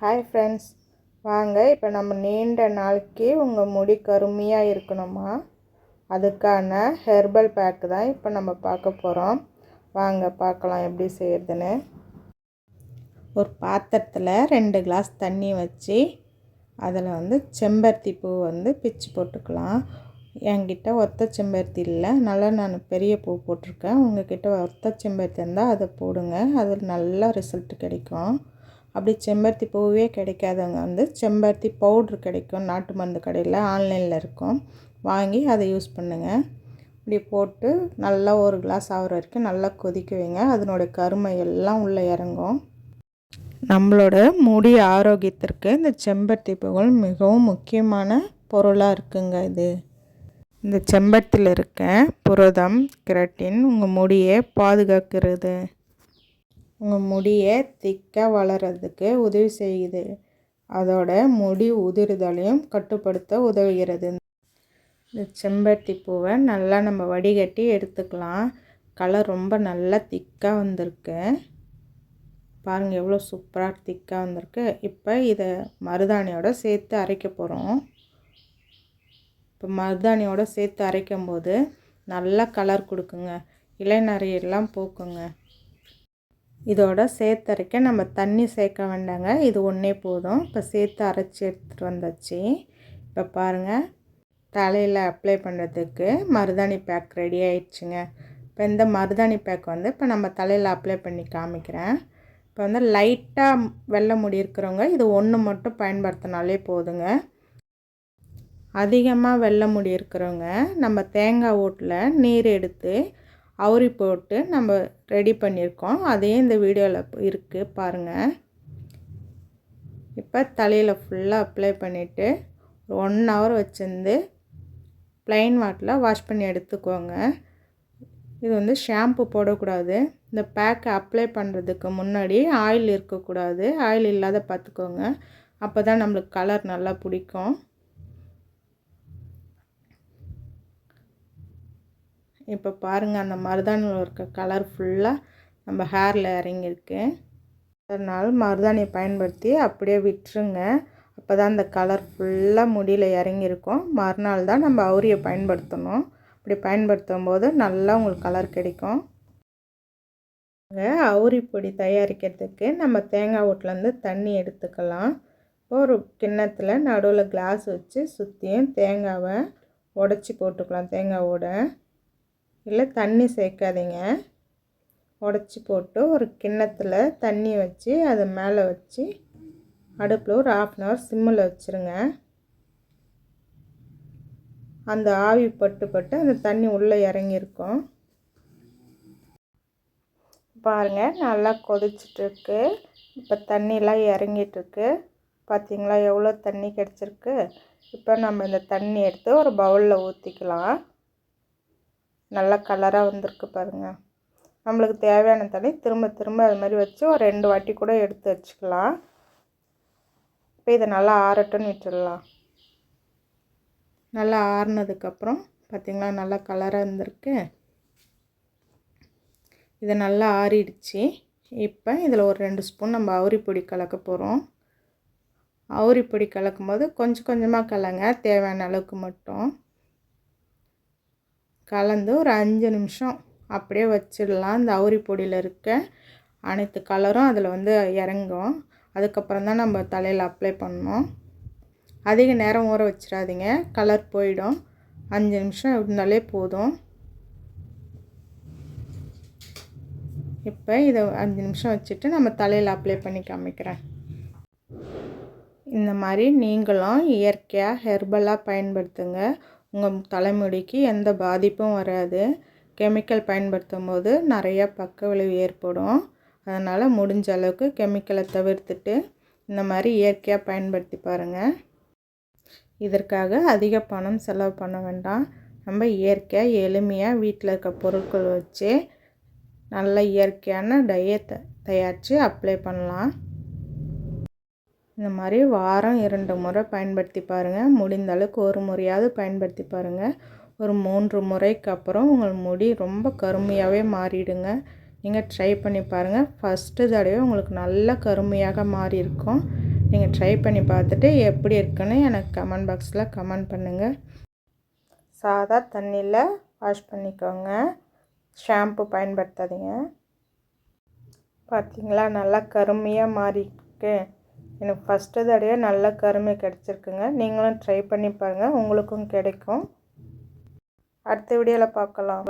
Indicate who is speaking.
Speaker 1: Hi friends வாங்க இப்போ நம்ம நீண்ட நாளைக்கு உங்கள் முடி கருமையாக இருக்கணுமா? அதுக்கான ஹெர்பல் பேக் தான் இப்போ நம்ம பார்க்க போகிறோம் வாங்க பார்க்கலாம் எப்படி செய்யறதுன்னு. ஒரு பாத்திரத்தில் ரெண்டு கிளாஸ் தண்ணி வச்சு அதில் வந்து செம்பருத்தி பூ வந்து பிச்சு போட்டுக்கலாம். என்கிட்ட ஒத்த செம்பருத்தி இல்லை. நல்லா நான் பெரிய பூ போட்டிருக்கேன். உங்ககிட்ட ஒத்த செம்பருத்தி இருந்தால் அதை போடுங்க. அதில் நல்ல ரிசல்ட் கிடைக்கும். அப்படி செம்பருத்தி பூவே கிடைக்காதவங்க வந்து செம்பருத்தி பவுட்ரு கிடைக்கும் நாட்டு மருந்து கடையில் ஆன்லைனில் இருக்கும். வாங்கி அதை யூஸ் பண்ணுங்கள் இப்படி போட்டு நல்லா ஒரு கிளாஸ் ஆகிற வரைக்கும் நல்லா கொதிக்க வைங்க. அதனுடைய கருமை எல்லாம் உள்ளே இறங்கும். நம்மளோட முடி ஆரோக்கியத்திற்கு இந்த செம்பருத்தி பூக்கள் மிகவும் முக்கியமான பொருளாக இருக்குங்க இது. இந்த செம்பருத்தியில் இருக்க புரதம் கிரட்டின் உங்கள் முடியை பாதுகாக்கிறது. உங்கள் முடியை திக்காக வளர்கிறதுக்கு உதவி செய்யுது. அதோட முடி உதிர்தலையும் கட்டுப்படுத்த உதவுகிறது. இந்த செம்பருத்தி பூவை நல்லா நம்ம வடிகட்டி எடுத்துக்கலாம். கலர் ரொம்ப நல்லா திக்காக வந்திருக்கு. பாருங்கள் எவ்வளோ சூப்பராக திக்காக வந்திருக்கு. இப்போ இதை மருதாணியோட சேர்த்து அரைக்க போகிறோம் இப்போ மருதாணியோட சேர்த்து அரைக்கும் போது நல்லா கலர் கொடுக்குங்க. இலைநறையெல்லாம் போக்குங்க. இதோட சேர்த்து அரைக்க நம்ம தண்ணி சேர்க்க வேண்டாங்க. இது ஒன்றே போதும். இப்போ சேர்த்து அரைச்சி எடுத்துகிட்டு வந்தாச்சு. இப்போ பாருங்கள் தலையில் அப்ளை பண்ணுறதுக்கு மருதாணி பேக் ரெடி ஆயிடுச்சுங்க. இப்போ இந்த மருதாணி பேக் வந்து இப்போ நம்ம தலையில் அப்ளை பண்ணி காமிக்கிறேன். இப்போ வந்து லைட்டாக வெள்ளை முடி இருக்கிறவங்க இது ஒன்று மட்டும் பயன்படுத்தினாலே போதுங்க. அதிகமாக வெள்ளை முடி இருக்கிறவங்க நம்ம தேங்காய் ஓட்டில் நீர் எடுத்து அவுரி போட்டு நம்ம ரெடி பண்ணியிருக்கோம். அதையும் இந்த வீடியோவில் இருக்குது பாருங்கள் இப்போ தலையில் ஃபுல்லாக அப்ளை பண்ணிவிட்டு ஒன் ஹவர் வச்சுருந்து ப்ளைன் வாட்டரில் வாஷ் பண்ணி எடுத்துக்கோங்க. இது வந்து ஷாம்பு போடக்கூடாது. இந்த பேக்கை அப்ளை பண்ணுறதுக்கு முன்னாடி ஆயில் இருக்கக்கூடாது. ஆயில் இல்லாத பார்த்துக்கோங்க அப்போ தான் நம்மளுக்கு கலர் நல்லா பிடிக்கும். இப்போ பாருங்கள் அந்த மருதாணியில் இருக்க கலர் ஃபுல்லாக நம்ம ஹேரில் இறங்கியிருக்கு அதனால் மருதாணியை பயன்படுத்தி அப்படியே விட்டுருங்க. அப்போ தான் அந்த கலர் ஃபுல்லாக முடியில் இறங்கியிருக்கும். மறுநாள் தான் நம்ம அவுரியை பயன்படுத்தணும். அப்படி பயன்படுத்தும் போது நல்லா உங்களுக்கு கலர் கிடைக்கும். அவுரி பொடி தயாரிக்கிறதுக்கு நம்ம தேங்காய் ஓட்டிலேருந்து தண்ணி எடுத்துக்கலாம். ஒரு கிண்ணத்தில் நடுவில் கிளாஸ் வச்சு சுற்றியும் தேங்காவை உடச்சி போட்டுக்கலாம் தேங்காவோட. இல்லை தண்ணி சேர்க்காதீங்க உடச்சி போட்டு ஒரு கிண்ணத்தில் தண்ணி வச்சு அதை மேலே வச்சு அடுப்பில் ஒரு ஆஃப் அன் ஹவர் சிம்மில் வச்சுருங்க. அந்த ஆவி பட்டு பட்டு அந்த தண்ணி உள்ளே இறங்கியிருக்கும். பாருங்கள் நல்லா கொதிச்சிட்ருக்கு இப்போ தண்ணியெலாம் இறங்கிட்டுருக்கு. பார்த்திங்களா எவ்வளோ தண்ணி கிடச்சிருக்கு? இப்போ நம்ம இந்த தண்ணி எடுத்து ஒரு பவுலில் ஊற்றிக்கலாம் நல்லா கலராக வந்திருக்கு பாருங்கள் நம்மளுக்கு தேவையான தண்ணி திரும்ப திரும்ப அது மாதிரி வச்சு ஒரு ரெண்டு வாட்டி கூட எடுத்து வச்சுக்கலாம். இப்போ இதை நல்லா ஆறட்டும்னு விட்டுடலாம். நல்லா ஆறுனதுக்கப்புறம் பார்த்திங்களா நல்லா கலராக இருந்திருக்கு இதை நல்லா ஆறிடுச்சு. இப்போ இதில் ஒரு ரெண்டு ஸ்பூன் நம்ம அவுரி பொடி கலக்க போகிறோம் அவுரி பொடி கலக்கும் போது கொஞ்சம் கொஞ்சமாக கலங்க தேவையான அளவுக்கு மட்டும். கலந்து ஒரு அஞ்சு நிமிஷம் அப்படியே வச்சிடலாம். இந்த அவுரி பொடியில் இருக்க அனைத்து கலரும் அதில் வந்து இறங்கும். அதுக்கப்புறம் தான் நம்ம தலையில் அப்ளை பண்ணோம் அதிக நேரம் ஊற வச்சிடாதீங்க. கலர் போயிடும். அஞ்சு நிமிஷம் இருந்தாலே போதும். இப்போ இதை அஞ்சு நிமிஷம் வச்சுட்டு நம்ம தலையில் அப்ளை பண்ணி காமிக்கிறேன். இந்த மாதிரி நீங்களும் இயற்கையாக ஹெர்பலாக பயன்படுத்துங்க. உங்கள் தலைமுடிக்கு எந்த பாதிப்பும் வராது. கெமிக்கல் பயன்படுத்தும் போது நிறைய பக்க விளைவு ஏற்படும். அதனால் முடிஞ்ச அளவுக்கு கெமிக்கலை தவிர்த்துட்டு இந்த மாதிரி இயற்கையாக பயன்படுத்தி பாருங்கள் இதற்காக அதிக பணம் செலவு பண்ண வேண்டாம். நம்ம இயற்கையாக எளிமையாக வீட்டில் இருக்க பொருட்கள் வச்சு நல்ல இயற்கையான டயத்தை தயாரித்து அப்ளை பண்ணலாம். இந்த மாதிரி வாரம் இரண்டு முறை பயன்படுத்தி பாருங்கள் முடிந்த அளவுக்கு ஒரு முறையாவது பயன்படுத்தி பாருங்கள் ஒரு மூன்று முறைக்கு அப்புறம் உங்கள் முடி ரொம்ப கருமையாகவே மாறிடுங்க. நீங்கள் ட்ரை பண்ணி பாருங்கள் ஃபஸ்ட்டு தடவை உங்களுக்கு நல்ல கருமையாக மாறி இருக்கும் நீங்கள் ட்ரை பண்ணி பார்த்துட்டு எப்படி இருக்குன்னு எனக்கு கமெண்ட் பாக்ஸில் கமெண்ட் பண்ணுங்கள் சாதா தண்ணியில் வாஷ் பண்ணிக்கோங்க. ஷாம்பு பயன்படுத்தாதீங்க. பார்த்தீங்களா நல்லா கருமையாக மாறிருக்கு எனக்கு ஃபஸ்ட்டு தடையாக நல்ல கருமை கிடச்சிருக்குங்க. நீங்களும் ட்ரை பண்ணி பாருங்கள் உங்களுக்கும் கிடைக்கும். அடுத்த வீடியோவில் பார்க்கலாம்.